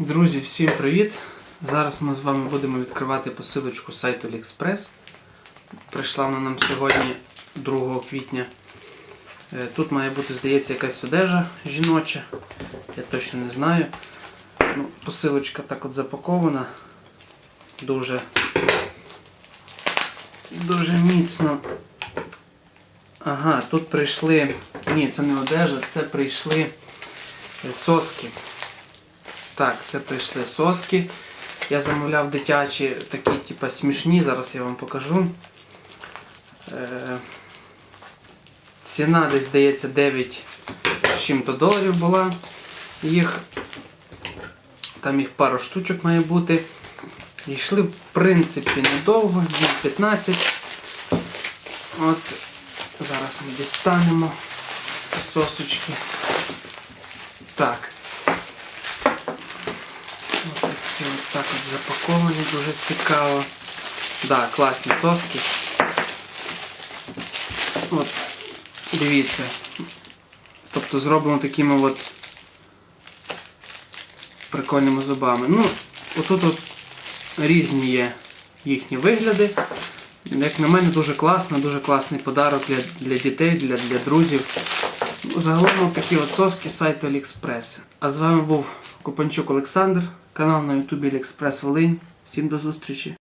Друзі, всім привіт! Зараз ми з вами будемо відкривати посилочку сайту AliExpress. Прийшла вона нам сьогодні 2 квітня. Е, Тут має бути, здається, якась одежа жіноча. Я точно не знаю. Ну, посилочка так от запакована. Дуже, дуже міцно. Ага, тут прийшли. Ні, це не одежа, це прийшли е, соски. Так, це прийшли соски. Я замовляв дитячі такі, типа смішні, зараз я вам покажу. Е, ціна десь здається 9 чим-то доларів була. Їх. Там їх пару штучок має бути. І йшли, в принципі, недовго, днів 15. От, зараз ми дістанемо сосочки. Так. От так от запаковані, дуже цікаво. Да, класні соски. От, дивіться. Тобто зроблено такими от прикольними зубами. Ну, отут от різні є їхні вигляди. Як на мене, дуже класно, дуже класний подарок для, для дітей, для, для друзів. Загалом такі от соски сайту AliExpress. А з вами був Купанчук Олександр, канал на Ютубі Лікспрес Волинь. Всім до зустрічі!